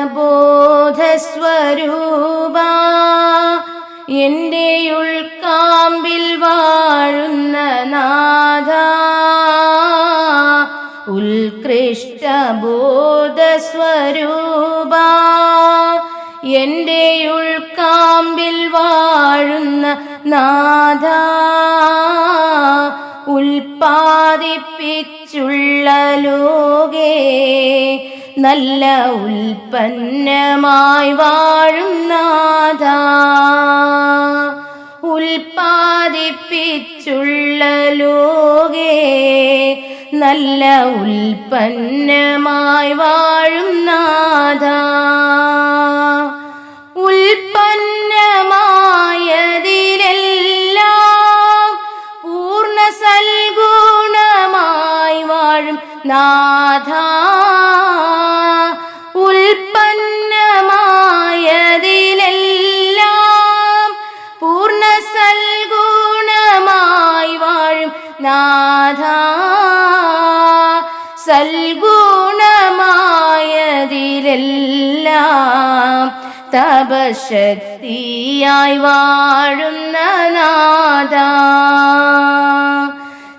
ഉത്കൃഷ്ടബോധസ്വരൂപ എന്റെ ഉൾക്കാമ്പിൽ വാഴുന്ന നാഥ. ഉത്കൃഷ്ടബോധസ്വരൂപ. എന്റെ ഉൾക്കാമ്പിൽ വാഴുന്ന നാഥ. ഉൽപ്പാദിപ്പിച്ചുള്ള ലോകേ നല്ല ഉൽപ്പന്നമായി വാഴും നാഥ. ഉൽപ്പാദിപ്പിച്ചുള്ള ലോകേ നല്ല ഉൽപ്പന്നമായി വാഴും നാഥ. ഉൽപ്പന്നമായതിലെല്ലാം പൂർണ സൽഗുണമായി വാഴും സൽഗുണമായതിലെല്ലാം തപശക്തിയായി വാഴുന്ന നാഥ.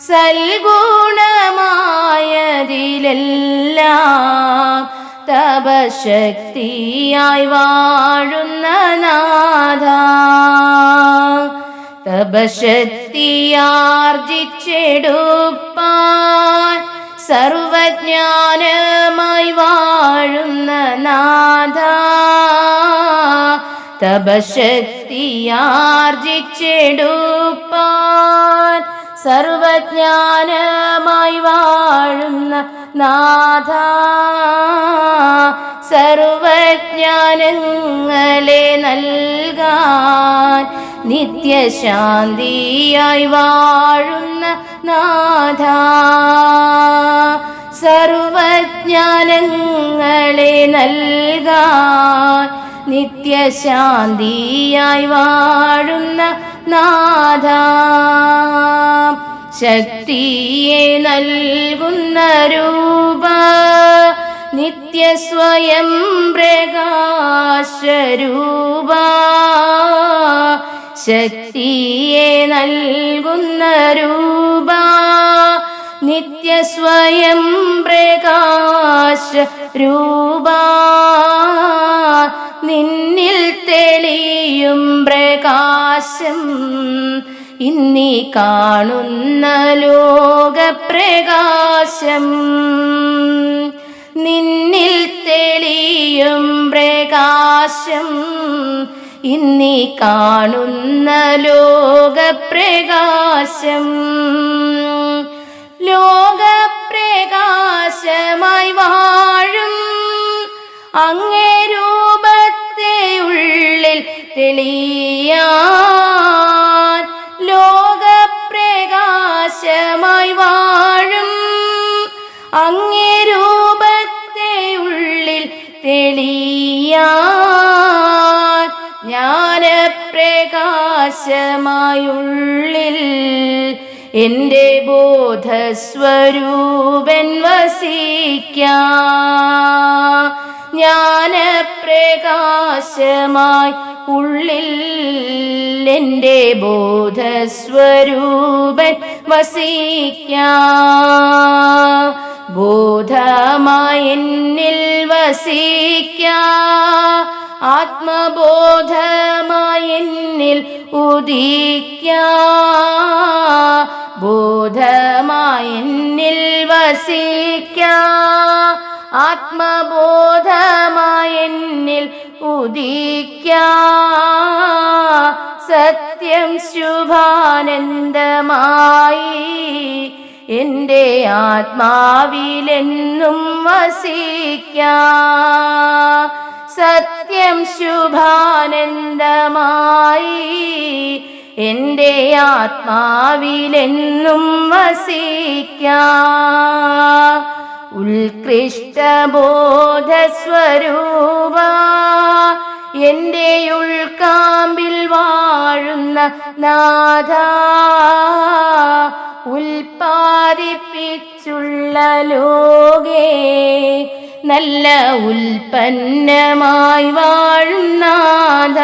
സൽഗുണമായതിലെല്ലാം തപശക്തിയായി വാഴുന്ന നാഥ. തപശക്തിയാർജിച്ചെടുപ്പാൻ സർവജ്ഞാനമായി വാഴുന്ന നാഥ തപശക്തിയാർജിച്ചെടുപ്പാൻ സർവജ്ഞാനമായി വാഴുന്ന നാഥ സർവജ്ഞാനങ്ങളെ നൽകാൻ നിത്യശാന്തിയായി വാഴുന്ന നാഥ. സർവജ്ഞാനങ്ങളെ നൽകാൻ നിത്യശാന്തിയായി വാഴുന്ന നാഥ. ശക്തിയെ നൽകുന്ന രൂപ നിത്യസ്വയം പ്രകാശരൂപ. ശക്തിയെ നൽകുന്ന രൂപ നിത്യസ്വയം പ്രകാശ രൂപ നിന്നിൽ തെളിയും പ്രകാശം ഇന്നി കാണുന്ന ലോകപ്രകാശം. നിന്നിൽ തെളിയും പ്രകാശം ഇന്നി കാണുന്ന ലോകപ്രകാശം. ലോകപ്രകാശമായി വാഴും. അങ്ങേ രൂപത്തെ ഉള്ളിൽ തെളിയാൻ ജ്ഞാനപ്രകാശമായുള്ളിൽ എന്റെ ബോധസ്വരൂപൻ വസിക്കാ ജ്ഞാനപ്രകാശമായി ഉള്ളിൽ എന്റെ ബോധസ്വരൂപൻ വസിക്കാ. ബോധമായി എന്നിൽ വസിക്കാ. ആത്മബോധമായി ഉദിക്കാ. ബോധമായി വസിക്കാ. ആത്മബോധമായി എന്നിൽ ഉദിക്ക സത്യം ശുഭാനന്ദമായി എന്റെ ആത്മാവിലെന്നും വസിക്ക സത്യം ശുഭാനന്ദമായി എന്റെ ആത്മാവിലെന്നും വസിക്കാ ഉത്കൃഷ്ടബോധസ്വരൂപ. എന്റെ ഉൾക്കാമ്പിൽ വാഴുന്ന നാഥ ഉൽപ്പാദിപ്പിച്ചുള്ള ലോകേ നല്ല ഉൽപ്പന്നമായി വാഴുന്നാഥ